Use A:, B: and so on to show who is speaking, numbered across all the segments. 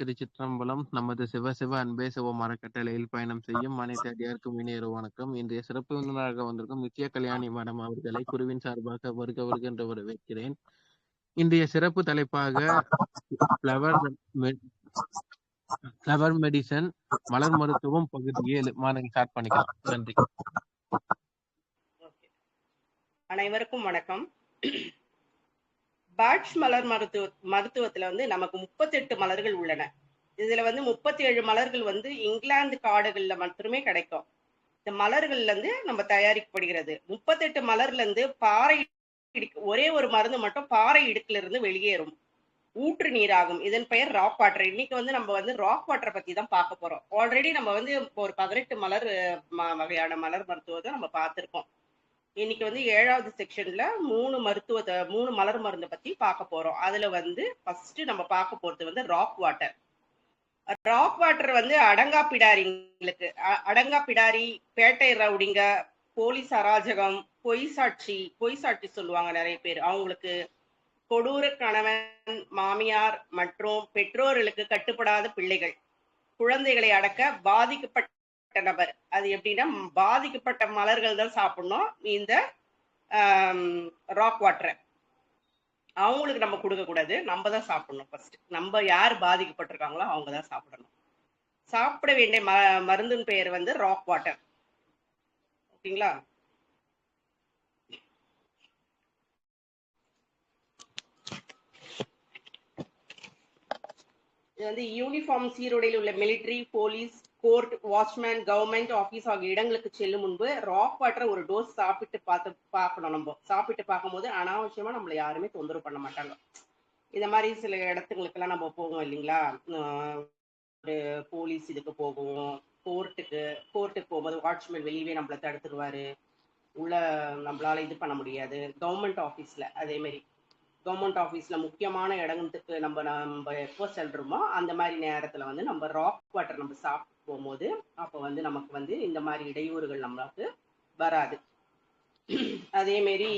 A: திருச்சிற்றம்பலம் நமது சிவ சிவ அன்பே சிவமர கட்டளையில் பயணம் செய்யும் அனைத்து அடியாருக்கும் இனியொரு வணக்கம். இன்றைய சிறப்பு விருந்தினராக வந்திருக்கும் நித்ய கல்யாணி மேடம் அவர்களை குருவின் சார்பாக வருக வருக என்று வரவேற்கிறேன். இன்றைய சிறப்பு தலைப்பாக பிளவர் பிளவர் மெடிசன் மலர் மருத்துவம் பகுதி ஏழு. மாணவி ஸ்டார்ட் பண்ணிக்கலாம். நன்றி.
B: அனைவருக்கும் வணக்கம். பாட்ச் மலர் மருத்துவ மருத்துவத்துல வந்து நமக்கு முப்பத்தெட்டு மலர்கள் உள்ளன. இதுல வந்து முப்பத்தி ஏழு மலர்கள் வந்து இங்கிலாந்து காடுகள்ல மட்டுமே கிடைக்கும். இந்த மலர்கள்ல இருந்து நம்ம தயாரிக்கப்படுகிறது. முப்பத்தெட்டு மலர்ல இருந்து பாறை ஒரே ஒரு மருந்து மட்டும் பாறை இடுக்குல இருந்து வெளியேறும். ஊற்று நீராகும். இதன் பெயர் ராக் வாட்டர். இன்னைக்கு வந்து நம்ம வந்து ராக் வாட்டரை பத்தி தான் பார்க்க போறோம். ஆல்ரெடி நம்ம வந்து ஒரு பதினெட்டு மலர் வகையான மலர் மருத்துவத்தை நம்ம பார்த்திருக்கோம். இன்னைக்கு வந்து ஏழாவது செக்ஷன்ல மூணு மருத்துவத்தை மூணு மலர் மருந்தை பத்தி பார்க்க போறோம். அதுல வந்து ஃபர்ஸ்ட் நம்ம பார்க்க போறது வந்து ராக் வாட்டர் ராக் வாட்டர் வந்து அடங்கா பிடாரிங்களுக்கு அடங்கா பிடாரி பேட்டை ரவுடிங்க போலீஸ் அராஜகம் பொய் சாட்சி பொய் சாட்சி சொல்லுவாங்க நிறைய பேர். அவங்களுக்கு கொடூர கணவன் மாமியார் மற்றும் பெற்றோர்களுக்கு கட்டுப்படாத பிள்ளைகள் குழந்தைகளை அடக்க பாதிக்கப்பட்ட நபர். அது எப்படின்னா பாதிக்கப்பட்ட மலர்கள் தான் சாப்பிடணும். இந்த ராக் வாட்டரை அவங்களுக்கு நம்ம கொடுக்கக்கூடாது நம்ம தான் சாப்பிடணும் ஃபர்ஸ்ட் நம்ம யார் பாதிக்கப்பட்டிருக்காங்களோ அவங்க தான் சாப்பிடணும். சாப்பிட வேண்டிய ம மருந்தின் பெயர் வந்து ராக் வாட்டர் ஓகேங்களா? இது வந்து யூனிஃபார்ம் சீருடையில் உள்ள military police court watchman government office ஆகிய இடங்களுக்கு செல்லும் முன்பு ராக் வாட்டர் ஒரு டோஸ் சாப்பிட்டு பார்த்து பார்க்கணும் நம்ம. சாப்பிட்டு பார்க்கும்போது அனாவசியமா நம்மள யாருமே தொந்தரவு பண்ண மாட்டாங்க. இந்த மாதிரி சில இடத்துங்களுக்கெல்லாம் நம்ம போவோம் இல்லைங்களா? ஒரு போலீஸ் இதுக்கு போகும். கோர்ட்டுக்கு கோர்ட்டுக்கு போகும்போது வாட்ச்மேன் வெளியவே நம்மளை தடுத்துருவாரு. உள்ள நம்மளால இது பண்ண முடியாது. கவர்மெண்ட் ஆஃபீஸ்ல அதே மாதிரி. கவர்மெண்ட் ஆஃபீஸ்ல முக்கியமான இடத்துக்கு நம்ம நம்ம எப்போ செல்றோமோ அந்த மாதிரி நேரத்துல வந்து நம்ம ராக் வாட்டர் நம்ம சாப்பிட்டு போகும்போது அப்போ வந்து நமக்கு வந்து இந்த மாதிரி இடையூறுகள் நம்மளுக்கு வராது. அதேமாரி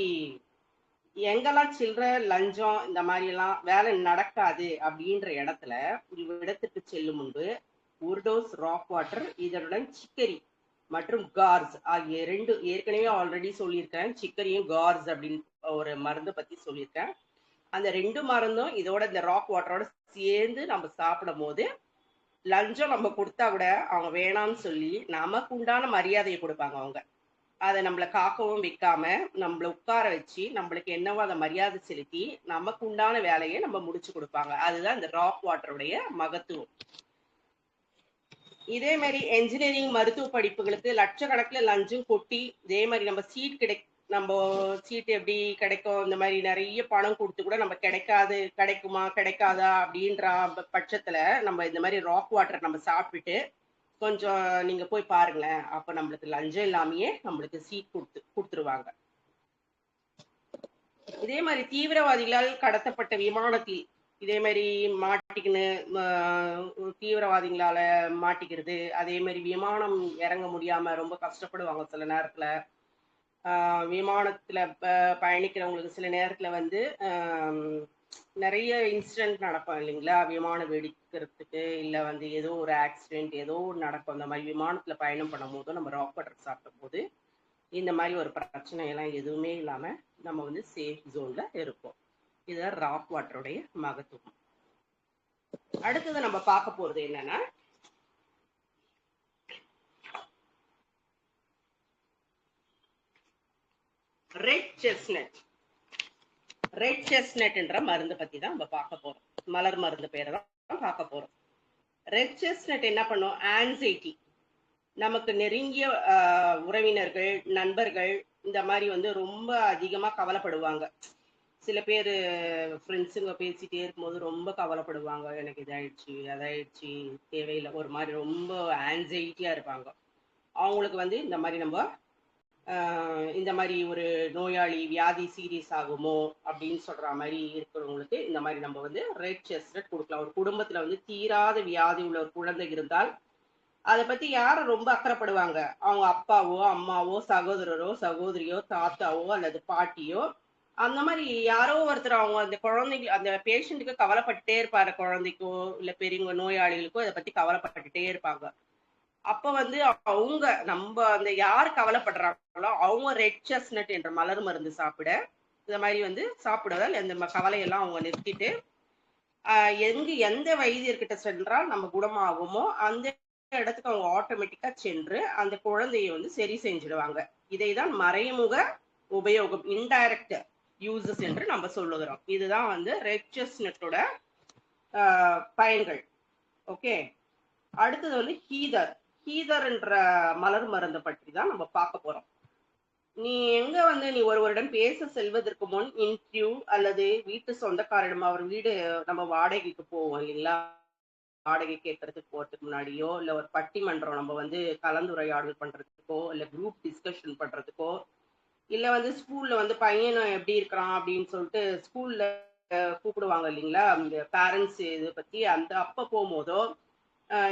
B: எங்கெல்லாம் சில்லற லஞ்சம் இந்த மாதிரி எல்லாம் வேலை நடக்காது அப்படின்ற இடத்துல இடத்துக்கு செல்லும் முன்பு ஒரு டோஸ் ராக் வாட்டர் இதனுடன் சிக்கரி மற்றும் கார்ஸ் ஆகிய ரெண்டு ஏற்கனவே ஆல்ரெடி சொல்லியிருக்கேன். சிக்கரியும் கார்ஸ் அப்படின்னு ஒரு மருந்து பத்தி சொல்லியிருக்கேன். அந்த ரெண்டு மருந்தும் இதோட இந்த ராக் வாட்டரோட சேர்ந்து நம்ம சாப்பிடும் போது லஞ்சம் நம்ம கொடுத்தா கூட அவங்க வேணாம்னு சொல்லி நமக்கு உண்டான மரியாதையை கொடுப்பாங்க அவங்க. அதை நம்மளை காக்கவும் விற்காம நம்மள உட்கார வச்சு நம்மளுக்கு என்னவோ அதை மரியாதை செலுத்தி நமக்கு உண்டான வேலையை நம்ம முடிச்சு கொடுப்பாங்க. அதுதான் இந்த ராக் வாட்டருடைய மகத்துவம். இதே மாதிரி என்ஜினியரிங் மருத்துவ படிப்புகளுக்கு லட்சக்கணக்கில் லஞ்சம் கொட்டி இதே மாதிரி நம்ம சீட் கிடை நம்ம சீட் எப்படி கிடைக்கும்? இந்த மாதிரி நிறைய பணம் கொடுத்து கூட நம்ம கிடைக்காது கிடைக்குமா கிடைக்காதா அப்படின்ற பட்சத்துல நம்ம இந்த மாதிரி ராக் வாட்டர் நம்ம சாப்பிட்டுட்டு கொஞ்சம் நீங்க போய் பாருங்களேன். அப்ப நம்மளுக்கு லஞ்சம் இல்லாமயே நம்மளுக்கு சீட் கொடுத்து கொடுத்துருவாங்க. இதே மாதிரி தீவிரவாதிகளால் கடத்தப்பட்ட விமானத்தில் இதே மாதிரி மாட்டிக்கின்னு தீவிரவாதிகளால மாட்டிக்கிறது அதே மாதிரி விமானம் இறங்க முடியாம ரொம்ப கஷ்டப்படுவாங்க சில நேரத்துல. விமானத்துல பயணிக்கிறவங்களுக்கு சில நேரத்துல வந்து நிறைய இன்சிடென்ட் நடக்கும் இல்லைங்களா? விமானம் வெடிக்கிறதுக்கு இல்ல வந்து ஏதோ ஒரு ஆக்சிடென்ட் ஏதோ ஒரு நடக்கும். அந்த மாதிரி விமானத்துல பயணம் பண்ணும்போது நம்ம ராக் வாட்டர் சாப்பிடும் போது இந்த மாதிரி ஒரு பிரச்சனை எல்லாம் எதுவுமே இல்லாம நம்ம வந்து சேஃப் ஜோன்ல இருப்போம். இதுதான் ராக் வாட்டருடைய மகத்துவம். அடுத்தது நம்ம பார்க்க போறது என்னன்னா ரெட் செஸ்னட் ரெட் செஸ்னட்ன்ற மருந்து பத்தி தான் நம்ம பார்க்க போறோம். மலர் மருந்து பேரை தான் பார்க்க போறோம். ரெட் செஸ்னட் என்ன பண்ணும்? ஆன்சைட்டி நமக்கு நெருங்கிய உறவினர்கள் நண்பர்கள் இந்த மாதிரி வந்து ரொம்ப அதிகமாக கவலைப்படுவாங்க. சில பேர் ஃப்ரெண்ட்ஸுங்க பேசிட்டே இருக்கும்போது ரொம்ப கவலைப்படுவாங்க. எனக்கு இதாயிடுச்சு அதாயிடுச்சு தேவையில்லை. ஒரு மாதிரி ரொம்ப ஆன்சைட்டியாக இருப்பாங்க. அவங்களுக்கு வந்து இந்த மாதிரி நம்ம இந்த மாதிரி ஒரு நோயாளி வியாதி சீரியஸ் ஆகுமோ அப்படின்னு சொல்ற மாதிரி இருக்கிறவங்களுக்கு இந்த மாதிரி நம்ம வந்து ரெட் செஸ்ட் கொடுக்கலாம். ஒரு குடும்பத்துல வந்து தீராத வியாதி உள்ள ஒரு குழந்தை இருந்தால் அதை பத்தி யாரும் ரொம்ப அக்கறைப்படுவாங்க? அவங்க அப்பாவோ அம்மாவோ சகோதரரோ சகோதரியோ தாத்தாவோ அல்லது பாட்டியோ? அந்த மாதிரி யாரோ ஒருத்தர் அவங்க அந்த குழந்தைங்க அந்த பேஷண்ட்டுக்கு கவலைப்பட்டுட்டே இருப்பாரு குழந்தைக்கோ இல்ல பெரியவங்க நோயாளிகளுக்கோ இதை பத்தி கவலைப்பட்டுட்டே இருப்பாங்க. அப்ப வந்து அவங்க நம்ம அந்த யார் கவலைப்படுறாங்களோ அவங்க ரெட் செஸ்னட் என்ற மலர் மருந்து சாப்பிட இந்த மாதிரி வந்து சாப்பிடுவதால் இந்த கவலையெல்லாம் அவங்க நிறுத்திட்டு எங்கு எந்த வைத்தியர்கிட்ட சென்றால் நம்ம குணமாகுமோ அந்த இடத்துக்கு அவங்க ஆட்டோமேட்டிக்கா சென்று அந்த குழந்தைய வந்து சரி செஞ்சிடுவாங்க. இதைதான் மறைமுக உபயோகம் இன்டைரக்ட் யூசஸ் என்று நம்ம சொல்லுகிறோம். இதுதான் வந்து ரெட் செஸ்னட்டோட பயன்கள். ஓகே அடுத்தது வந்து ஹீதர் ஹீதர்ன்ற மலர் மருந்தை பற்றி தான் நம்ம பார்க்க போறோம். நீ எங்க வந்து நீ ஒருவரிடம் பேச செல்வதற்கு முன் இன்டர்வியூ அல்லது வீட்டு சொந்தக்காரிடம் அவர் வீடு நம்ம வாடகைக்கு போவோம் இல்லைங்களா? வாடகை கேட்கறதுக்கு போறதுக்கு முன்னாடியோ இல்ல ஒரு பட்டிமன்றம் நம்ம வந்து கலந்துரையாடல் பண்றதுக்கோ இல்ல குரூப் டிஸ்கஷன் பண்றதுக்கோ இல்ல வந்து ஸ்கூல்ல வந்து பையனும் எப்படி இருக்கிறான் அப்படின்னு சொல்லிட்டு ஸ்கூல்ல கூப்பிடுவாங்க இல்லைங்களா? அந்த பேரண்ட்ஸ் இது பத்தி அந்த அப்ப போகும்போதோ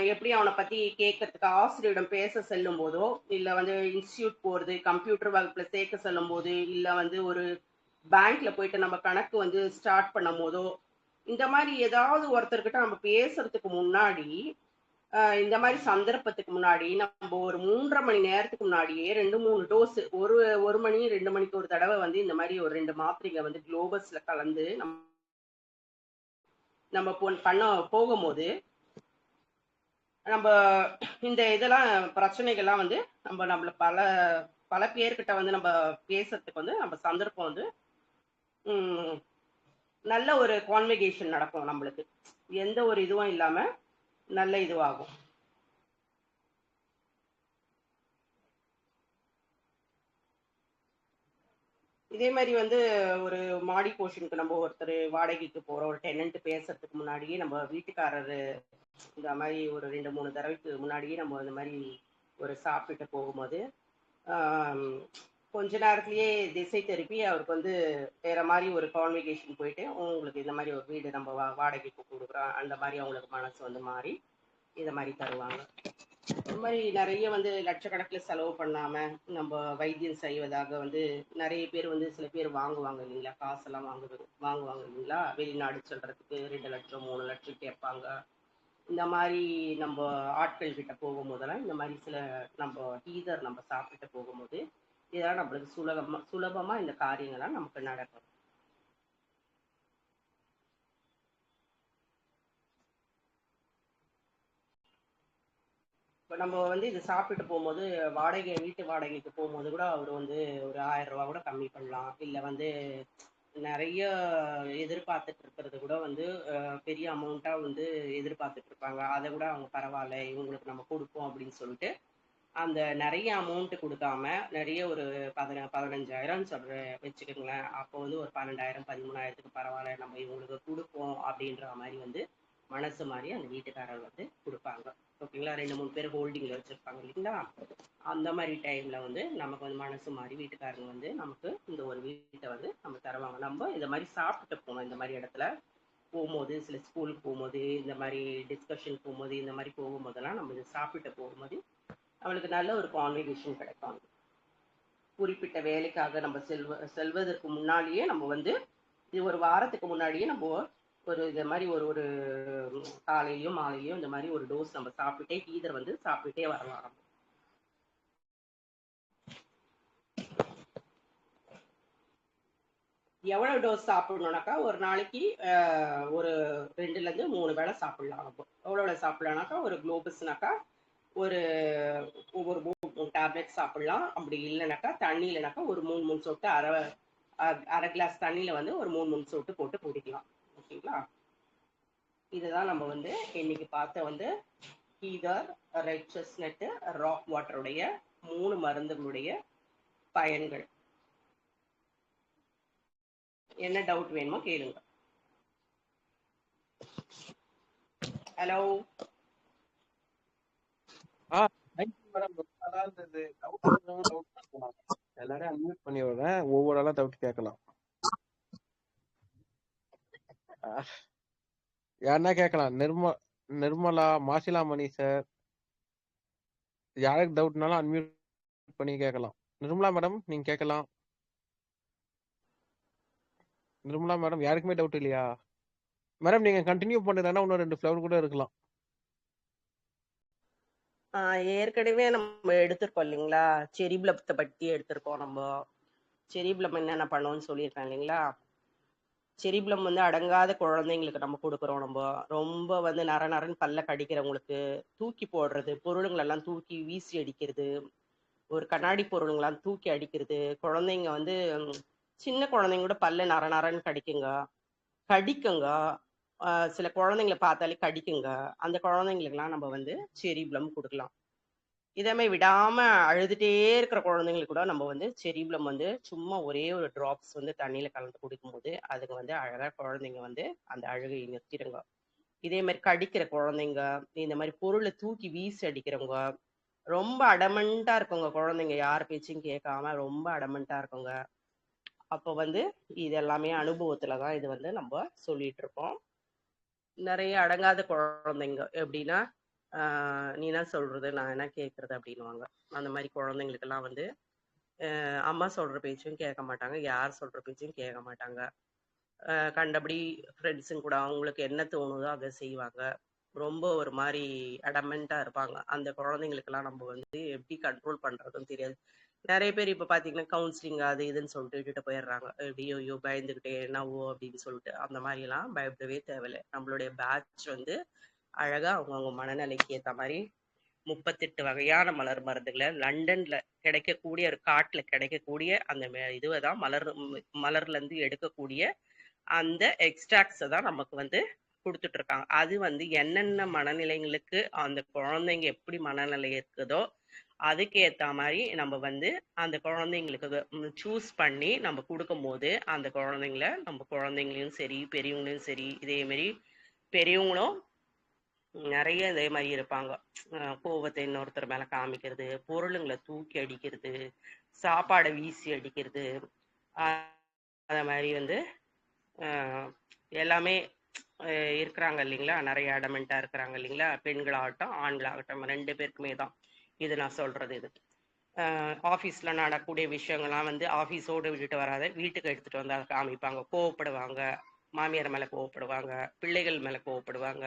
B: எப்படி அவனை பத்தி கேட்கறதுக்கு ஆசிரியரிடம் பேச செல்லும் போதோ இல்ல வந்து இன்ஸ்டியூட் போறது கம்ப்யூட்டர் வகுப்புல சேர்க்க செல்லும் போது இல்ல வந்து ஒரு பேங்க்ல போயிட்டு நம்ம கணக்கு வந்து ஸ்டார்ட் பண்ணும் போதோ இந்த மாதிரி ஏதாவது ஒருத்தர்கிட்ட நம்ம பேசுறதுக்கு முன்னாடி இந்த மாதிரி சந்தர்ப்பத்துக்கு முன்னாடி நம்ம ஒரு மூன்றரை மணி நேரத்துக்கு முன்னாடியே ரெண்டு மூணு டோஸ் ஒரு ஒரு மணி ரெண்டு மணிக்கு ஒரு தடவை வந்து இந்த மாதிரி ஒரு ரெண்டு மாத்திரைங்க வந்து குளோபஸ்ல கலந்து நம்ம நம்ம பண்ண போகும்போது நம்ம இந்த இதெல்லாம் பிரச்சனைகள்லாம் வந்து நம்ம நம்மள பல பல பேர்கிட்ட வந்து நம்ம பேசுறதுக்கு வந்து நம்ம சந்தர்ப்பம் வந்து நல்ல ஒரு கான்வெகேஷன் நடக்கும் நம்மளுக்கு. எந்த ஒரு இதுவும் இல்லாம நல்ல இதுவாகும். இதே மாதிரி வந்து ஒரு மாடி போர்ஷனுக்கு நம்ம ஒருத்தர் வாடகைக்கு போறோம் ஒரு டெனன்ட் பேசுறதுக்கு முன்னாடியே நம்ம வீட்டுக்காரரு இந்த மாதிரி ஒரு ரெண்டு மூணு தடவைக்கு முன்னாடியே நம்ம இந்த மாதிரி ஒரு சாப்பிட்டு போகும்போது கொஞ்ச நேரத்திலேயே திசை திருப்பி அவருக்கு வந்து வேற மாதிரி ஒரு கான்வெகேஷன் போயிட்டு உங்களுக்கு இந்த மாதிரி ஒரு வீடு நம்ம வா வாடகைக்கு கொடுக்குறோம் அந்த மாதிரி அவங்களுக்கு மனசு வந்து மாறி இதை மாதிரி தருவாங்க. இந்த மாதிரி நிறைய வந்து லட்சக்கணக்கில் செலவு பண்ணாம நம்ம வைத்தியம் செய்வதாக வந்து நிறைய பேர் வந்து சில பேர் வாங்குவாங்க இல்லைங்களா? காசெல்லாம் வாங்குவது வாங்குவாங்க இல்லைங்களா? வெளிநாடு சொல்றதுக்கு ரெண்டு லட்சம் மூணு லட்சம் கேட்பாங்க. இந்த மாதிரி நம்ம ஆட்கள் கிட்ட போகும்போதெல்லாம் இந்த மாதிரி சில நம்ம டீதர் நம்ம சாப்பிட்டு போகும்போது இதெல்லாம் நம்மளுக்கு சுலபமா சுலபமா இந்த காரியங்கள்லாம் நமக்கு நடக்கும். இப்போ நம்ம வந்து இது சாப்பிட்டு போகும்போது வாடகை வீட்டு வாடகைக்கு போகும்போது கூட அவர் வந்து ஒரு ஆயிரம் ரூபா கூட கம்மி பண்ணலாம். இல்லை வந்து நிறைய எதிர்பார்த்துட்டு இருக்கிறது கூட வந்து பெரிய அமௌண்ட்டாக வந்து எதிர்பார்த்துட்டு இருப்பாங்க. அதை கூட அவங்க பரவாயில்ல இவங்களுக்கு நம்ம கொடுப்போம் அப்படின்னு சொல்லிட்டு அந்த நிறைய அமௌண்ட் கொடுக்காம நிறைய ஒரு பதின பதினஞ்சாயிரம் சொல்ற வச்சுக்கோங்களேன். அப்போ வந்து ஒரு பன்னெண்டாயிரம் பதிமூணாயிரத்துக்கு பரவாயில்ல நம்ம இவங்களுக்கு கொடுப்போம் அப்படின்ற மாதிரி வந்து மனசு மாதிரி அந்த வீட்டுக்காரங்க வந்து கொடுப்பாங்க. ஓகேங்களா? ரெண்டு மூணு பேர் ஹோல்டிங்ல வச்சிருப்பாங்க இல்லைங்களா? அந்த மாதிரி டைம்ல வந்து நமக்கு வந்து மனசு மாதிரி வீட்டுக்காரங்க வந்து நமக்கு இந்த ஒரு வீட்டை வந்து நம்ம தருவாங்க. நம்ம இந்த மாதிரி சாப்பிட்டு போவோம் இந்த மாதிரி இடத்துல போகும்போது சில ஸ்கூலுக்கு போகும்போது இந்த மாதிரி டிஸ்கஷன் போகும்போது இந்த மாதிரி போகும்போதெல்லாம் நம்ம இது சாப்பிட்டு போகும்போது அவளுக்கு நல்ல ஒரு கான்வெகேஷன் கிடைக்கும். குறிப்பிட்ட வேலைக்காக நம்ம செல்வ செல்வதற்கு முன்னாடியே நம்ம வந்து இது ஒரு வாரத்துக்கு முன்னாடியே நம்ம ஒரு இந்த மாதிரி ஒரு ஒரு காலையிலயும் மாலையிலயும் இந்த மாதிரி ஒரு டோஸ் நம்ம சாப்பிட்டே ஹீதர் வந்து சாப்பிட்டே வரலாம். எவ்வளவு டோஸ் சாப்பிடணும்னாக்கா ஒரு நாளைக்கு ஆஹ், ஒரு ரெண்டுல இருந்து மூணு வேளை சாப்பிடலாம். நம்ம எவ்வளவு சாப்பிடலாம்னாக்கா ஒரு குளோபஸ்னாக்கா ஒரு ஒவ்வொரு மூணு டேப்லெட் சாப்பிடலாம். அப்படி இல்லைனாக்கா தண்ணி ஒரு மூணு மூணு சொட்டு அரை அரை கிளாஸ் தண்ணியில வந்து ஒரு மூணு மூணு சொட்டு போட்டு குடிக்கலாம். ஓகேங்களா இதுதான் நம்ம வந்து இன்னைக்கு பார்த்த வந்து ஹீதர் ரெட் செஸ்னட் ராக் வாட்டருடைய மூணு மருந்துகளுடைய பயன்கள். என்ன டவுட் வேணுமோ கேளுங்க. ஹலோ
A: எல்லாரும் இருந்தது. அன்மியூட் பண்ணி விடுறேன். ஒவ்வொரு ஆளா டவுட் கேட்கலாம். யாருன்னா கேட்கலாம் நிர்ம நிர்மலா மாசிலாமணி சார் யாருக்கு டவுட்னாலும் அன்மியூட் பண்ணி கேட்கலாம் நிர்மலா மேடம் நீங்க கேட்கலாம் நிர்மலா மேடம் யாருக்குமே டவுட் இல்லையா? மேடம் நீங்க கண்டினியூ பண்ணுறதுனா இன்னும் ரெண்டு ஃப்ளவர் கூட இருக்கலாம்.
B: ஆஹ் ஏற்கனவே நம்ம எடுத்திருக்கோம் இல்லைங்களா? செரி பிளத்தை பத்தி எடுத்திருக்கோம் நம்ம. செரி பிளம் என்னென்ன பண்ணுவோம்னு சொல்லியிருக்கேன் இல்லைங்களா? செரிபிளம் வந்து அடங்காத குழந்தைங்களுக்கு நம்ம கொடுக்குறோம் நம்ம. ரொம்ப வந்து நர நரன் பல்ல கடிக்கிறவங்களுக்கு தூக்கி போடுறது பொருளுங்களெல்லாம் தூக்கி வீசி அடிக்கிறது ஒரு கண்ணாடி பொருளுங்களாம் தூக்கி அடிக்கிறது. குழந்தைங்க வந்து சின்ன குழந்தைங்க கூட பல்ல நர நரன்னு கடிக்குங்க. கடிக்குங்க. சில குழந்தைங்கள பார்த்தாலே கடிக்குங்க. அந்த குழந்தைங்களுக்கெல்லாம் நம்ம வந்து செரிபிளம் கொடுக்கலாம். இதே மாதிரி விடாம அழுதுட்டே இருக்கிற குழந்தைங்களுக்கு கூட நம்ம வந்து செரிபுலம் வந்து சும்மா ஒரே ஒரு டிராப்ஸ் வந்து தண்ணியில கலந்து குடிக்கும்போது அதுக்கு வந்து அழகா குழந்தைங்க வந்து அந்த அழுகையை நிறுத்திடுங்க. இதே மாதிரி கடிக்கிற குழந்தைங்க இந்த மாதிரி பொருளை தூக்கி வீசி அடிக்கிறவங்க ரொம்ப அடமண்டா இருக்குங்க குழந்தைங்க யார் பேச்சையும் கேட்காம ரொம்ப அடமண்டா இருக்குங்க அப்போ வந்து இது எல்லாமே அனுபவத்துல தான் இது வந்து நம்ம சொல்லிட்டு இருக்கோம். நிறைய அடங்காத குழந்தைங்க எப்படின்னா நீ என்ன சொல்றது நான் என்ன கேட்கறது அப்படின்னுவாங்க. அந்த மாதிரி குழந்தைங்களுக்கெல்லாம் வந்து அம்மா சொல்ற பேச்சும் கேட்க மாட்டாங்க யார் சொல்ற பேச்சும் கேட்க மாட்டாங்க. கண்டபடி ஃப்ரெண்ட்ஸுங்க கூட அவங்களுக்கு என்ன தோணுதோ அதை செய்வாங்க. ரொம்ப ஒரு மாதிரி அடமெண்டா இருப்பாங்க. அந்த குழந்தைங்களுக்கெல்லாம் நம்ம வந்து எப்படி கண்ட்ரோல் பண்றதுன்னு தெரியாது. நிறைய பேர் இப்ப பாத்தீங்கன்னா கவுன்சிலிங் அது இதுன்னு சொல்லிட்டு விட்டுட்டு போயிடுறாங்க. எப்படியோ ஐயோ பயந்துகிட்டே என்னவோ? அப்படின்னு சொல்லிட்டு. அந்த மாதிரி எல்லாம் பயப்படவே தேவையில்லை. நம்மளுடைய பேட்ச் வந்து அழகா அவங்கவுங்க மனநிலைக்கு ஏற்ற மாதிரி முப்பத்தெட்டு வகையான மலர் மருந்துகளை லண்டன்ல கிடைக்கக்கூடிய ஒரு காட்டுல கிடைக்கக்கூடிய அந்த இதுவை தான் மலர் மலர்ல இருந்து எடுக்கக்கூடிய அந்த எக்ஸ்ட்ராக்ட்ஸை தான் நமக்கு வந்து கொடுத்துட்டு இருக்காங்க அது வந்து என்னென்ன மனநிலைங்களுக்கு அந்த குழந்தைங்க எப்படி மனநிலை இருக்குதோ அதுக்கேற்ற மாதிரி நம்ம வந்து அந்த குழந்தைங்களுக்கு சூஸ் பண்ணி நம்ம கொடுக்கும்போது அந்த குழந்தைங்கள நம்ம குழந்தைங்களையும் சரி பெரியவங்களையும் சரி இதே மாதிரி பெரியவங்களும் நிறைய இதே மாதிரி இருப்பாங்க. கோபத்தை கோவத்தை இன்னொருத்தர் மேல காமிக்கிறது பொருளுங்களை தூக்கி அடிக்கிறது சாப்பாடை வீசி அடிக்கிறது அதை அத மாதிரி வந்து எல்லாமே இருக்கிறாங்க இல்லைங்களா? நிறைய அடமெண்டா இருக்கிறாங்க இல்லைங்களா? பெண்களாகட்டும் ஆண்களாகட்டும் ரெண்டு பேருக்குமே தான் இது நான் சொல்றது இது. ஆஃபீஸில் நடக்கக்கூடிய விஷயங்கள்லாம் வந்து ஆஃபீஸோடு விட்டுட்டு வராத வீட்டுக்கு எடுத்துட்டு வந்து அதை காமிப்பாங்க. கோவப்படுவாங்க. மாமியார் மேலே கோவப்படுவாங்க. பிள்ளைகள் மேலே கோவப்படுவாங்க.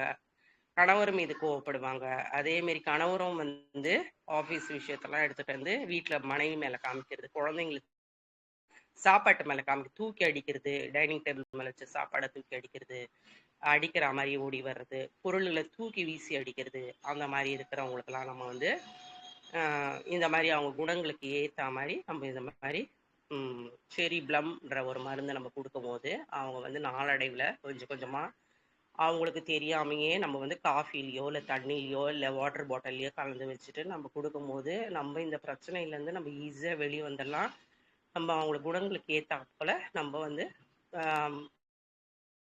B: கணவர் மீது கோவப்படுவாங்க. அதே மாதிரி கணவரும் வந்து ஆஃபீஸ் விஷயத்தெல்லாம் எடுத்துட்டு வந்து வீட்டில் மனைவி மேலே காமிக்கிறது குழந்தைங்களுக்கு சாப்பாட்டு மேலே காமிக்க தூக்கி அடிக்கிறது டைனிங் டேபிள் மேலே வச்சு சாப்பாடை தூக்கி அடிக்கிறது அடிக்கிற மாதிரி ஓடி வர்றது பொருள்களை தூக்கி வீசி அடிக்கிறது அந்த மாதிரி இருக்கிறவங்களுக்கெல்லாம் நம்ம வந்து இந்த மாதிரி அவங்க குணங்களுக்கு ஏத்த மாதிரி நம்ம இந்த மாதிரி செரி பிளம்ன்ற ஒரு மருந்தை நம்ம கொடுக்கும் போது அவங்க வந்து நாளடைவில் கொஞ்சம் கொஞ்சமா அவங்களுக்கு தெரியாமையே நம்ம வந்து காஃபிலையோ இல்லை தண்ணிலையோ இல்லை வாட்டர் பாட்டிலையோ கலந்து வச்சுட்டு நம்ம கொடுக்கும்போது நம்ம இந்த பிரச்சனையிலேருந்து நம்ம ஈஸியாக வெளியே வந்துடலாம். நம்ம அவங்களுக்கு குணங்களுக்கு ஏற்றாப்புல நம்ம வந்து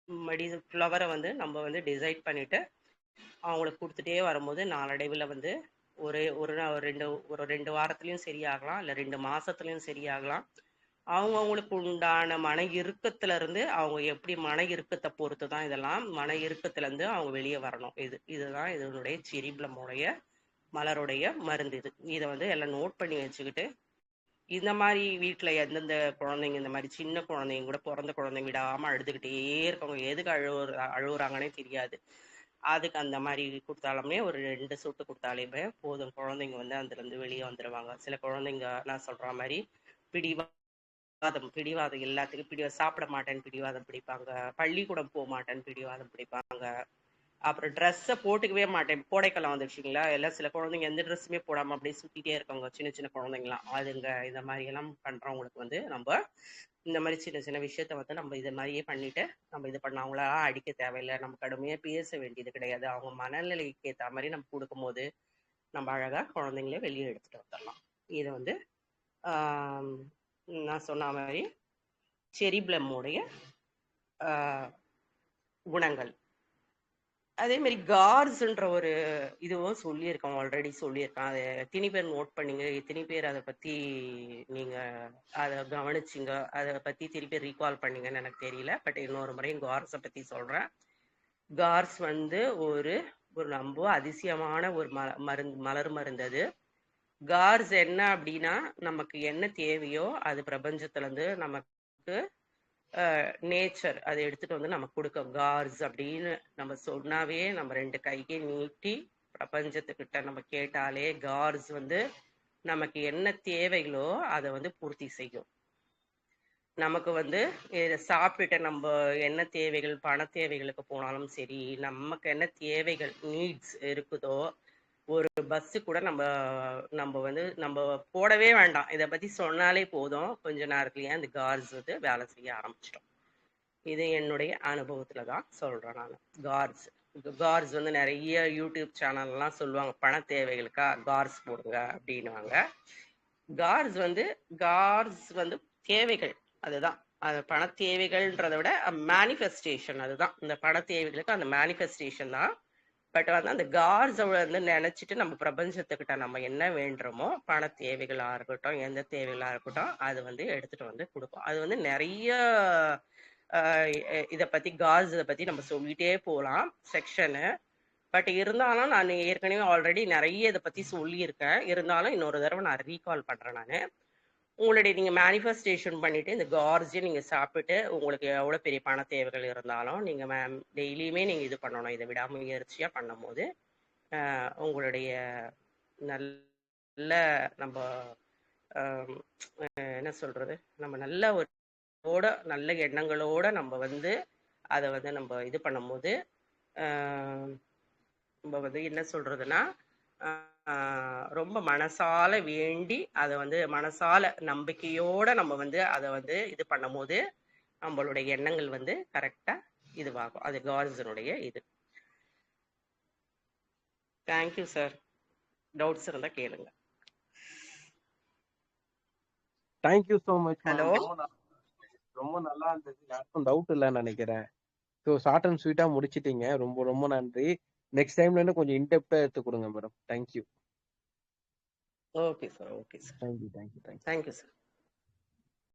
B: மெடி ஃப்ளவரை வந்து நம்ம வந்து டிசைட் பண்ணிவிட்டு அவங்களுக்கு கொடுத்துட்டே வரும்போது நாளடைவில் வந்து ஒரு ஒரு ரெண்டு ஒரு ரெண்டு வாரத்துலேயும் சரியாகலாம் இல்லை ரெண்டு மாதத்துலேயும் சரியாகலாம். அவங்க அவங்களுக்கு உண்டான மன இறுக்கத்துல இருந்து அவங்க எப்படி மன இறுக்கத்தை பொறுத்து தான் இதெல்லாம் மன இறுக்கத்துல இருந்து அவங்க வெளியே வரணும். இது இதுதான் இதனுடைய சிரிப்ளமுடைய மலருடைய மருந்து இது. இதை வந்து எல்லாம் நோட் பண்ணி வச்சுக்கிட்டு இந்த மாதிரி வீட்டில் எந்தெந்த குழந்தைங்க இந்த மாதிரி சின்ன குழந்தைங்க கூட பிறந்த குழந்தைங்க விடாம அழுதுகிட்டே இருக்கவங்க எதுக்கு அழுவுற அழுகுறாங்கன்னே தெரியாது. அதுக்கு அந்த மாதிரி கொடுத்தாலுமே ஒரு ரெண்டு சொட்டு கொடுத்தாலுமே போதும். குழந்தைங்க வந்து அதுல இருந்து வெளியே வந்துடுவாங்க சில குழந்தைங்க நான் சொல்ற மாதிரி பிடிவா பிடிவாதம் பிடிவாதம் எல்லாத்துக்கும் பிடிவாதம் சாப்பிட மாட்டேன்னு பிடிவாதம் பிடிப்பாங்க. பள்ளிக்கூடம் போக மாட்டேன்னு பிடிவாதம் பிடிப்பாங்க. அப்புறம் ட்ரெஸ்ஸை போட்டுக்கவே மாட்டேன். கோடைக்காலம் வந்துருச்சுங்களா? எல்லாம் சில குழந்தைங்க எந்த ட்ரெஸ்ஸுமே போடாம அப்படியே சுத்திட்டே இருக்காங்க. சின்ன சின்ன குழந்தைங்களாம். அதுங்க இந்த மாதிரி எல்லாம் பண்றவங்களுக்கு வந்து நம்ம இந்த மாதிரி சின்ன சின்ன விஷயத்த வந்து நம்ம இது மாதிரியே பண்ணிட்டு நம்ம இது பண்ண அவங்களா அடிக்க தேவையில்லை. நம்ம கடுமையா பேச வேண்டியது கிடையாது. அவங்க மனநிலைக்கு ஏற்ற மாதிரி நம்ம கொடுக்கும்போது நம்ம அழகா குழந்தைங்கள வெளியே எடுத்துட்டு வந்துடலாம். இதை வந்து நான் சொன்ன மாதிரி செரிபிளம்முடைய குணங்கள். அதே மாதிரி கார்ஸ்ன்ற ஒரு இதுவும் சொல்லியிருக்கோம் ஆல்ரெடி சொல்லியிருக்கான். அதை எத்தனை பேர் நோட் பண்ணீங்க எத்தனை பேர் அதை பத்தி நீங்க அதை கவனிச்சிங்க அதை பத்தி திருப்பி ரீகால் பண்ணீங்கன்னு எனக்கு தெரியல பட் இன்னொரு முறையும் கார்ஸை பத்தி சொல்றேன். கார்ஸ் வந்து ஒரு ஒரு ரொம்ப அதிசயமான ஒரு ம மருந்து மலர் மருந்து அது கார்ஸ் என்ன அப்படின்னா நமக்கு என்ன தேவையோ அது பிரபஞ்சத்துலேருந்து நமக்கு நேச்சர் அதை எடுத்துட்டு வந்து நமக்கு கொடுக்க கார்ஸ் அப்படின்னு நம்ம சொன்னாவே நம்ம ரெண்டு கையை நீட்டி பிரபஞ்சத்துக்கிட்ட நம்ம கேட்டாலே கார்ஸ் வந்து நமக்கு என்ன தேவைகளோ அதை வந்து பூர்த்தி செய்யும். நமக்கு வந்து இதை நம்ம என்ன தேவைகள் பண தேவைகளுக்கு போனாலும் சரி நமக்கு என்ன தேவைகள் நீட்ஸ் இருக்குதோ ஒரு பஸ்ஸு கூட நம்ம நம்ம வந்து நம்ம போடவே வேண்டாம். இதை பத்தி சொன்னாலே போதும். கொஞ்ச நேரத்துலயே அந்த கார்ஸ் வந்து வேலை செய்ய ஆரம்பிச்சிட்டோம். இது என்னுடைய அனுபவத்துல தான் சொல்றேன் நான். கார்ஸ் கார்ஸ் வந்து நிறைய யூடியூப் சேனல்லாம் சொல்லுவாங்க. பண தேவைகளுக்கா கார்ஸ் போடுங்க அப்படின்னுவாங்க. கார்ஸ் வந்து கார்ஸ் வந்து தேவைகள். அதுதான். அது பண தேவைகள்ன்றதை விட மேனிஃபெஸ்டேஷன் அதுதான். இந்த பண தேவைகளுக்கு அந்த மேனிஃபெஸ்டேஷன் தான் பட் வந்து அந்த கார்ஸை வந்து நினைச்சிட்டு நம்ம பிரபஞ்சத்துக்கிட்ட நம்ம என்ன வேண்டுறோமோ பண தேவைகளா இருக்கட்டும் எந்த தேவைகளா இருக்கட்டும் அது வந்து எடுத்துட்டு வந்து கொடுக்கும் அது வந்து நிறைய இதை பத்தி காட்ஸ் இதை பத்தி நம்ம சொல்லிட்டே போகலாம் செக்ஷனு. பட் இருந்தாலும் நான் ஏற்கனவே ஆல்ரெடி நிறைய இதை பத்தி சொல்லியிருக்கேன். இருந்தாலும் இன்னொரு தடவை நான் ரீகால் பண்றேன் நான். உங்களுடைய நீங்கள் மேனிஃபெஸ்டேஷன் பண்ணிட்டு இந்த கார்ஸையும் நீங்கள் சாப்பிட்டு உங்களுக்கு எவ்வளோ பெரிய பண தேவைகள் இருந்தாலும் நீங்கள் மேம் டெய்லியுமே நீங்கள் இது பண்ணணும். இதை விடாமுயற்சியாக பண்ணும்போது உங்களுடைய நல்ல நம்ம என்ன சொல்கிறது நம்ம நல்ல ஒரு ஓட நல்ல எண்ணங்களோட நம்ம வந்து அதை வந்து நம்ம இது பண்ணும்போது நம்ம வந்து என்ன சொல்கிறதுன்னா ரொம்ப மனசால வேண்டி அதை வந்து மனசால நம்பிக்கையோட நம்ம வந்து அதை வந்து இது பண்ணும்போது நம்மளுடைய எண்ணங்கள் வந்து கரெக்டா இதுவாகும். அது கார்ஜனுடைய இது. தேங்க்யூ சார் டவுட்ஸ் இருந்தா கேளுங்க.
A: Thank you so much
B: Hello.
A: ரொம்ப நல்லா இருந்தது. யாருக்கும் டவுட் இல்லைன்னு நினைக்கிறேன். ஸோ ஷார்ட் அண்ட் ஸ்வீட்டா முடிச்சிட்டீங்க. ரொம்ப ரொம்ப நன்றி. நெக்ஸ்ட் டைம்ல இருந்து கொஞ்சம் இன்டெப்டா எடுத்து கொடுங்க madam thank you
B: okay sir okay sir
A: thank you thank you thank you
B: thank you sir